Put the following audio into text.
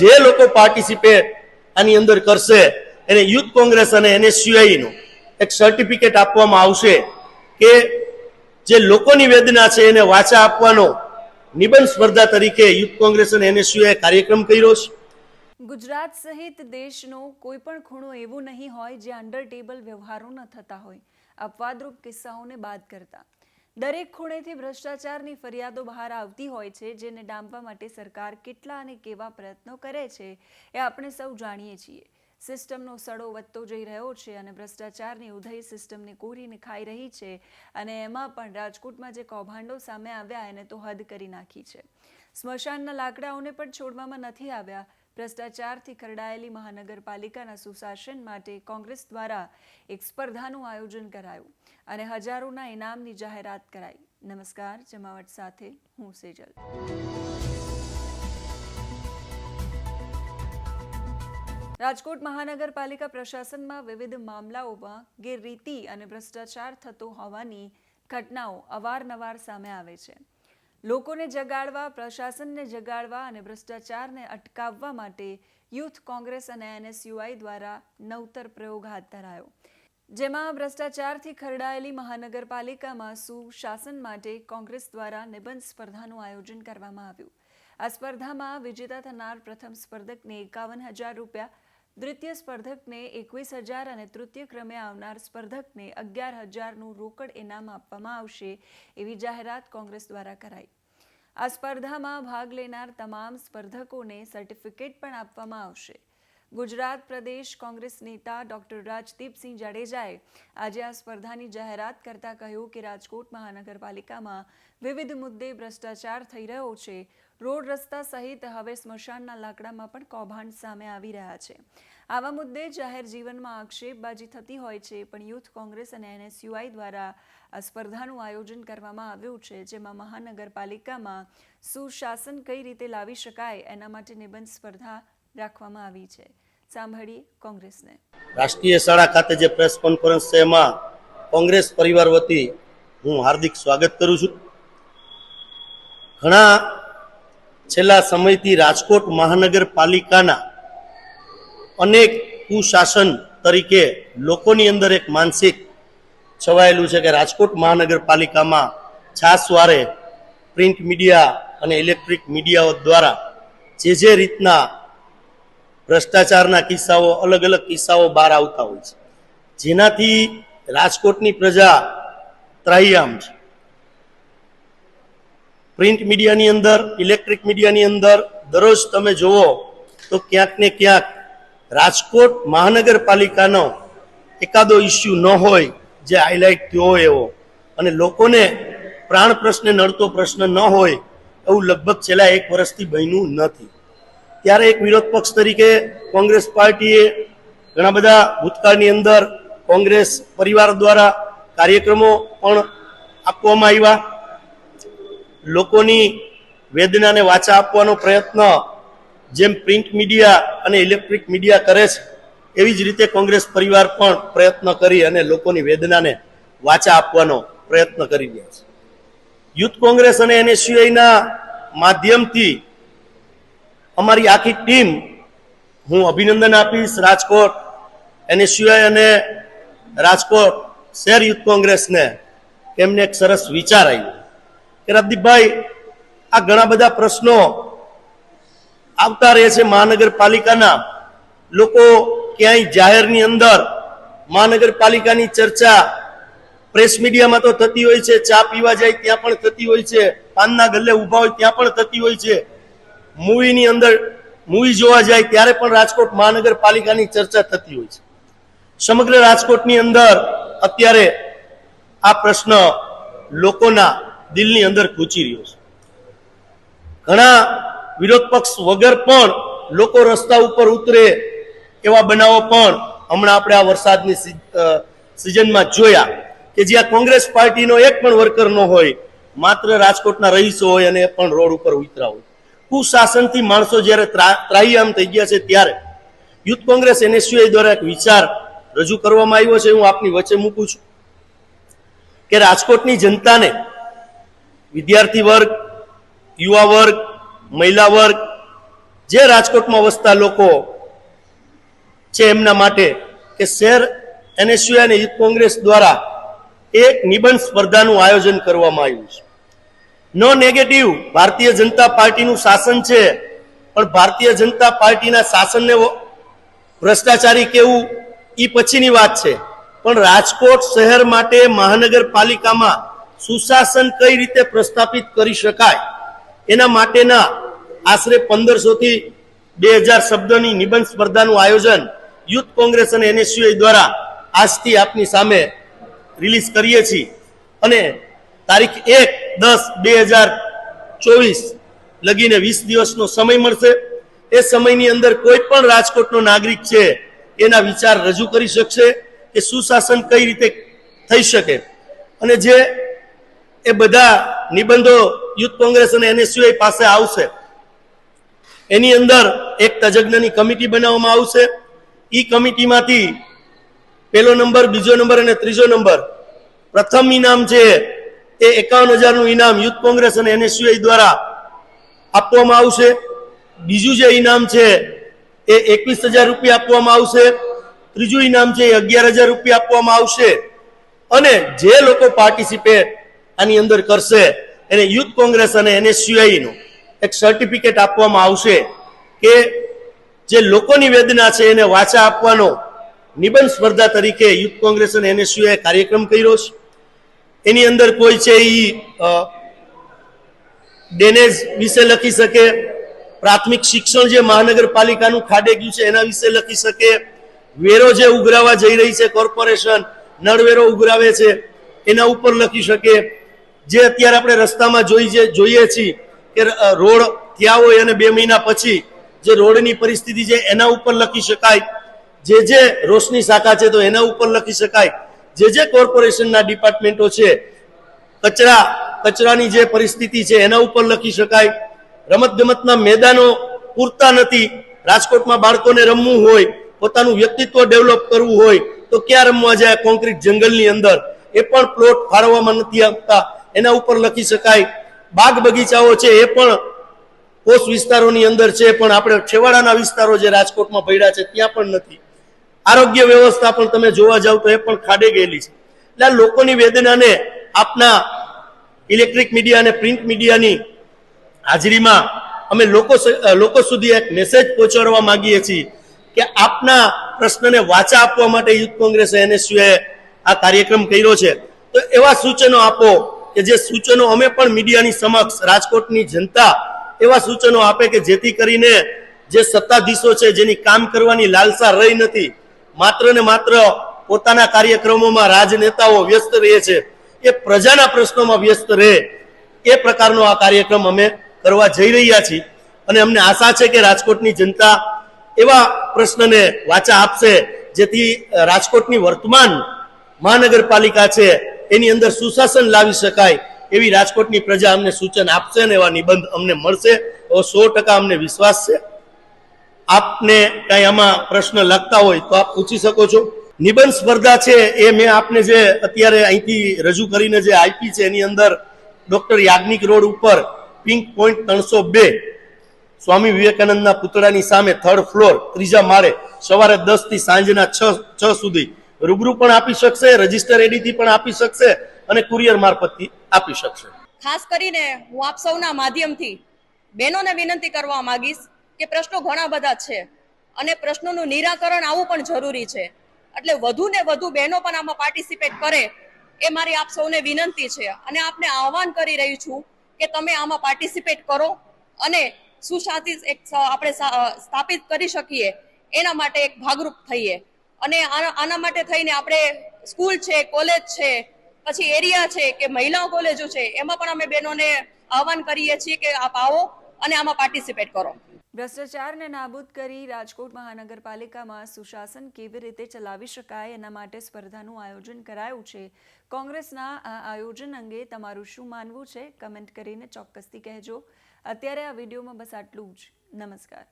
જે લોકો પાર્ટિસિપેટ આની અંદર કરશે, એને યુથ કોંગ્રેસ અને NSUI નું એક સર્ટિફિકેટ આપવામાં આવશે કે જે લોકોની વેદના છે એને વાચા આપવાનો નિબંધ સ્પર્ધા તરીકે યુથ કોંગ્રેસ અને એનએસયુઆઈ કાર્યક્રમ કર્યો છે. ગુજરાત સહિત દેશનો કોઈ પણ ખૂણો એવો નહીં હોય જે અંડર ટેબલ વ્યવહારો ન થતા હોય. અપવાદરૂપ કિસ્સાઓને બાદ કરતા. દરેક ખૂણેથી ભ્રષ્ટાચારની ફરિયાદો બહાર આવતી હોય છે, જેને ડામવા માટે સરકાર કેટલા અને કેવા પ્રયત્નો કરે છે એ આપણે સૌ જાણીએ છીએ. સિસ્ટમનો સડો વધતો જઈ રહ્યો છે અને ભ્રષ્ટાચારની ઉધઈ સિસ્ટમને કોરીને ખાઈ રહી છે અને એમાં પણ રાજકોટમાં જે કૌભાંડો સામે આવ્યા એને તો હદ કરી નાખી છે. સ્મશાનના લાકડાઓને પણ છોડવામાં નથી આવ્યા ભ્રષ્ટાચારથી ખરડાયેલી મહાનગરપાલિકાના સુશાસન માટે કોંગ્રેસ દ્વારા એક સ્પર્ધાનું આયોજન કરાયું અને હજારોના ઇનામની જાહેરાત કરાઈ. નમસ્કાર, જમાવટ સાથે હું સેજલ. રાજકોટ મહાનગરપાલિકા પ્રશાસનમાં વિવિધ મામલાઓમાં ગેરરીતિ અને ભ્રષ્ટાચાર થતો હોવાની ઘટનાઓ અવારનવાર સામે આવે છે. લોકોને જગાડવા, પ્રશાસનને જગાડવા અને ભ્રષ્ટાચારને અટકાવવા માટે યુથ કોંગ્રેસ અને એનએસયુઆઈ દ્વારા નવતર પ્રયોગ હાથ ધરાયો. જેમાં ભ્રષ્ટાચારથી ખરડાયેલી મહાનગરપાલિકામાં સુશાસન માટે કોંગ્રેસ દ્વારા નિબંધ સ્પર્ધાનું આયોજન કરવામાં આવ્યું. આ સ્પર્ધામાં વિજેતા થનાર પ્રથમ સ્પર્ધકને એકાવન હજાર રૂપિયા દ્વિતીય સ્પર્ધકને એકવીસ હજાર અને તૃતીય ક્રમે આવનાર સ્પર્ધકને અગિયાર હજારનું રોકડ ઇનામ આપવામાં આવશે એવી જાહેરાત કોંગ્રેસ દ્વારા કરાઈ. આ સ્પર્ધામાં ભાગ લેનાર તમામ સ્પર્ધકોને સર્ટિફિકેટ પણ આપવામાં આવશે. ગુજરાત પ્રદેશ કોંગ્રેસ નેતા ડોક્ટર રાજદીપસિંહ જાડેજાએ આજે આ સ્પર્ધાની જાહેરાત કરતા કહ્યું કે રાજકોટ મહાનગરપાલિકામાં વિવિધ મુદ્દે ભ્રષ્ટાચાર થઈ રહ્યો છે. રોડ રસ્તા સહિત હવે સ્મશાનના લાકડામાં પણ કૌભાંડ સામે આવી રહ્યા છે. આવા મુદ્દે જાહેર જીવનમાં આક્ષેપબાજી થતી હોય છે, પણ યુથ કોંગ્રેસ અને એનએસયુઆઈ દ્વારા આ સ્પર્ધાનું આયોજન કરવામાં આવ્યું છે, જેમાં મહાનગરપાલિકામાં સુશાસન કઈ રીતે લાવી શકાય એના માટે નિબંધ સ્પર્ધા રાખવામાં આવી છે. સાંભળી કોંગ્રેસને. રાષ્ટ્રીય શાળા ખાતે જે પ્રેસ કોન્ફરન્સ છે, એમાં કોંગ્રેસ પરિવાર વતી હું હાર્દિક સ્વાગત કરું છું. ઘણા છેલ્લા સમયથી રાજકોટ મહાનગરપાલિકાના અનેક કુશાસન તરીકે લોકોની અંદર એક માનસિક છવાયેલું છે કે રાજકોટ મહાનગરપાલિકામાં છાસવારે પ્રિન્ટ મીડિયા અને ઇલેક્ટ્રિક મીડિયાઓ દ્વારા જે જે રીતના ભ્રષ્ટાચારના કિસ્સાઓ અલગ અલગ કિસ્સાઓ બહાર આવતા હોય છે. જેનાથી રાજકોટની પ્રજા ત્રાહ્યામ છે. પ્રિન્ટ મીડિયાની અંદર, ઇલેક્ટ્રિક મીડિયાની અંદર, દરરોજ તમે જુઓ તો ક્યાંક ને ક્યાંક રાજકોટ મહાનગરપાલિકાનો એકાદો ઇસ્યુ ન હોય જે હાઇલાઇટ થયો એવો. અને લોકોને પ્રાણ પ્રશ્ને નડતો પ્રશ્ન ન હોય એવું લગભગ છેલ્લા એક વર્ષથી બન્યું નથી. ત્યારે એક વિરોધ પક્ષ તરીકે કોંગ્રેસ પાર્ટીએ ઘણા બધા ભૂતકાળની અંદર કોંગ્રેસ પરિવાર દ્વારા કાર્યક્રમો પણ આપવામાં આવ્યા. લોકોની વેદનાને વાચા આપવાનો પ્રયત્ન જેમ પ્રિન્ટ મીડિયા અને ઇલેક્ટ્રિક મીડિયા કરે છે, એવી જ રીતે કોંગ્રેસ પરિવાર પણ પ્રયત્ન કરી અને લોકોની વેદનાને વાચા આપવાનો પ્રયત્ન કરી રહ્યા છે. યુથ કોંગ્રેસ અને એનએસયુઆઈના માધ્યમથી અમારી આખી ટીમ હું અભિનંદન આપીશ રાજકોટ એનએસયુઆઈ અને રાજકોટ શહેર યુથ કોંગ્રેસને એમને એક સરસ વિચાર આવ્યો. કે રાજદીપભાઈ આ ઘણા બધા પ્રશ્નો આવતા રહે છે મહાનગરપાલિકાના. લોકો ક્યાંય જાહેરની અંદર મહાનગરપાલિકાની ચર્ચા, પ્રેસ મીડિયામાં તો થતી હોય છે, ચા પીવા જાય ત્યાં પણ થતી હોય છે, પાનના ગલ્લે ઊભા હોય ત્યાં પણ થતી હોય છે. મૂવીની અંદર મૂવી જોવા જાય ત્યારે પણ રાજકોટ મહાનગરપાલિકાની ચર્ચા થતી હોય છે. સમગ્ર રાજકોટની અંદર અત્યારે આ પ્રશ્ન લોકોના દિલની અંદર ખૂચી રહ્યો છે. ઘણા વિરોધ પક્ષ વગર પણ લોકો રસ્તા ઉપર ઉતરે એવા બનાવો પણ હમણાં આપણે આ વરસાદની સિઝનમાં જોયા કે જ્યાં કોંગ્રેસ પાર્ટીનો એક પણ વર્કર ન હોય, માત્ર રાજકોટના રહીશો હોય અને પણ રોડ ઉપર ઉતરા હોય. કુશાસનથી માણસો જ્યારે ત્રા- થઈ ગયા છે ત્યારે યુથ કોંગ્રેસ એનએસયુઆઈ દ્વારા એક વિચાર રજૂ કરવામાં આવ્યો છે. હું આપની વચ્ચે મૂકું છું કે રાજકોટની જનતાને વિદ્યાર્થી વર્ગ, યુવા વર્ગ, મહિલા વર્ગ, જે રાજકોટમાં વસતા લોકો છે એમના માટે કે શહેર એનએસયુ અને યુથ કોંગ્રેસ દ્વારા એક નિબંધ સ્પર્ધાનું આયોજન કરવામાં આવ્યું છે. નો નેગેટિવ ભારતીય જનતા પાર્ટીનું શાસન છે, પણ ભારતીય જનતા પાર્ટીના શાસનને ભ્રષ્ટાચારી કેવું એ પછીની વાત છે. પણ રાજકોટ શહેર માટે મહાનગરપાલિકામાં સુશાસન કઈ રીતે પ્રસ્થાપિત કરી શકાય? એના માટેના આશરે પંદરસો થી બે હજાર શબ્દોની નિબંધ સ્પર્ધાનું આયોજન યુથ કોંગ્રેસ અને એનએસયુઆઈ દ્વારા આજથી આપની સામે રિલીઝ કરીએ છીએ. અને તારીખ એક દસ બે હજાર ચોવીસ લગીને વીસ દિવસનો સમય મળશે. એ સમયની અંદર કોઈ પણ રાજકોટનો નાગરિક છે, એના વિચાર રજૂ કરી શકશે કે સુશાસન કઈ રીતે થઈ શકે. અને જે એ બધા નિબંધો યુથ કોંગ્રેસ અને એનએસયુઆઈ પાસે આવશે. એની અંદર એક તજજ્ઞની કમિટી બનાવવામાં આવશે. ઈ કમિટીમાંથી પહેલો નંબર, બીજો નંબર અને ત્રીજો નંબર. પ્રથમ ઇનામ છે એ એકાવન હજારનું ઇનામ યુથ કોંગ્રેસ અને એનએસયુઆઈ દ્વારા આપવામાં આવશે. બીજું જે ઇનામ છે એ એકવીસ હજાર રૂપિયા આપવામાં આવશે. ત્રીજું ઇનામ છે એ અગિયાર હજાર રૂપિયા આપવામાં આવશે. અને જે લોકો પાર્ટિસિપેટ આની અંદર કરશે. એને યુથ કોંગ્રેસ અને એનએસયુઆઈ નું એક સર્ટિફિકેટ આપવામાં આવશે કે જે લોકોની વેદના છે એને વાચા આપવાનો નિબંધ સ્પર્ધા તરીકે યુથ કોંગ્રેસ અને એનએસયુઆઈ કાર્યક્રમ કર્યો છે. એની અંદર કોઈ છે એ ડેનેજ વિશે લખી શકે, પ્રાથમિક શિક્ષણ જે મહાનગરપાલિકાનું ખાડે ગયું છે એના વિશે લખી શકે, વેરો જે ઉઘરાવા જઈ રહી છે કોર્પોરેશન, નળવેરો ઉઘરાવે છે, એના ઉપર લખી શકે. જે અત્યારે આપણે રસ્તામાં જોઈ છે જોઈએ છીએ કે રોડ થયા હોય અને બે મહિના પછી જે રોડની પરિસ્થિતિ છે એના ઉપર લખી શકાય. જે જે રોશની શાખા છે તો એના ઉપર લખી શકાય. જે જે કોર્પોરેશનના ડિપાર્ટમેન્ટો છે, કચરા કચરાની જે પરિસ્થિતિ છે એના ઉપર લખી શકાય. રમત ગમતના મેદાનો પૂરતા નથી. રાજકોટમાં બાળકોને રમવું હોય, પોતાનું વ્યક્તિત્વ ડેવલપ કરવું હોય, તો ક્યાં રમવા જાય કોન્ક્રીટ જંગલની અંદર? એ પણ પ્લોટ ફાળવવામાં નથી આપતા એના ઉપર લખી શકાય, બાગ બગીચાઓ છે એ પણ પોષ વિસ્તારોની અંદર છે, પણ આપણે છેવાડાના વિસ્તારો જે રાજકોટમાં પડ્યા છે ત્યાં પણ નથી. આરોગ્ય વ્યવસ્થા પણ તમે જોવા જાવ તો એ પણ ખાડે ગયેલી છે. એટલે આ લોકોની વેદનાને આપના ઇલેક્ટ્રિક મીડિયા અને પ્રિન્ટ મીડિયાની હાજરીમાં અમે લોકો લોકો સુધી એક મેસેજ પહોંચાડવા માંગીએ છીએ કે આપના પ્રશ્નને વાચા આપવા માટે યુથ કોંગ્રેસ એનએસયુએ આ કાર્યક્રમ કર્યો છે. તો એવા સૂચનો આપો. કે જે સૂચનો અમે પણ મીડિયાની સમક્ષ રાજકોટની જનતા એવા સૂચનો આપે કે જેથી કરીને જે સત્તાધીશો છે જેની કામ કરવાની લાલસા રહી નથી, માત્ર ને માત્ર પોતાના કાર્યક્રમોમાં રાજનેતાઓ વ્યસ્ત રહે છે, એ પ્રજાના પ્રશ્નોમાં વ્યસ્ત રહે, એ પ્રકારનો આ કાર્યક્રમ અમે કરવા જઈ રહ્યા છીએ. અને અમને આશા છે કે રાજકોટની જનતા એવા પ્રશ્નને વાચા આપશે, જેથી રાજકોટની વર્તમાન મહાનગરપાલિકા છે એની અંદર સુશાસન લાવી શકાય એવી રાજકોટની પ્રજા અમને સૂચન આપશે અને એવા નિબંધ અમને મળશે. સો અમને વિશ્વાસ છે. આપને કઈ આમાં પ્રશ્ન લખતા હોય તો આપ પૂછી શકો છો. નિબંધ સ્પર્ધા છે એ મેં આપને જે અત્યારે અહીંથી રજૂ કરીને જે આપી છે એની અંદર ડોક્ટર યાજ્ઞિક રોડ ઉપર પિંક પોઈન્ટ ત્રણસો બે. સ્વામી વિવેકાનંદના પુતળાની સામે થર્ડ ફ્લોર, ત્રીજા માળે સવારે દસથી સાંજના છ છ સુધી. રૂબરૂ પણ આપી શકશે, રજિસ્ટર એડીથી પણ આપી શકશે અને કુરિયર મારફતથી આપી શકશે. ખાસ કરીને હું આપ સૌના માધ્યમથી બહેનોને વિનંતી કરવા માંગીશ કે પ્રશ્નો ઘણા બધા છે અને પ્રશ્નોનું નિરાકરણ આવવું પણ જરૂરી છે. એટલે વધુ ને વધુ બહેનો પણ આમાં પાર્ટિસિપેટ કરે એ મારી આપ સૌને વિનંતી છે. અને આપને આહવાન કરી રહી છું કે તમે આમાં પાર્ટિસિપેટ કરો અને સુશાસિત એક આપણે સ્થાપિત કરી શકીએ. એના માટે એક ભાગરૂપ થઈએ. અને આના માટે થઈને આપણે સ્કૂલ છે, કોલેજ છે, પછી એરિયા છે કે મહિલાઓ કોલેજો છે, એમાં પણ અમે બહેનોને આહવાન કરીએ છીએ કે આપ આવો અને આમાં પાર્ટિસિપેટ કરો. ભ્રષ્ટાચારને નાબૂદ કરી રાજકોટ મહાનગરપાલિકામાં સુશાસન કેવી રીતે ચલાવી શકાય એના માટે સ્પર્ધાનું આયોજન કરાયું છે. કોંગ્રેસના આ આયોજન અંગે તમારું શું માનવું છે? કમેન્ટ કરીને ચોક્કસથી કહેજો. અત્યારે આ વિડીયોમાં બસ આટલું જ. નમસ્કાર.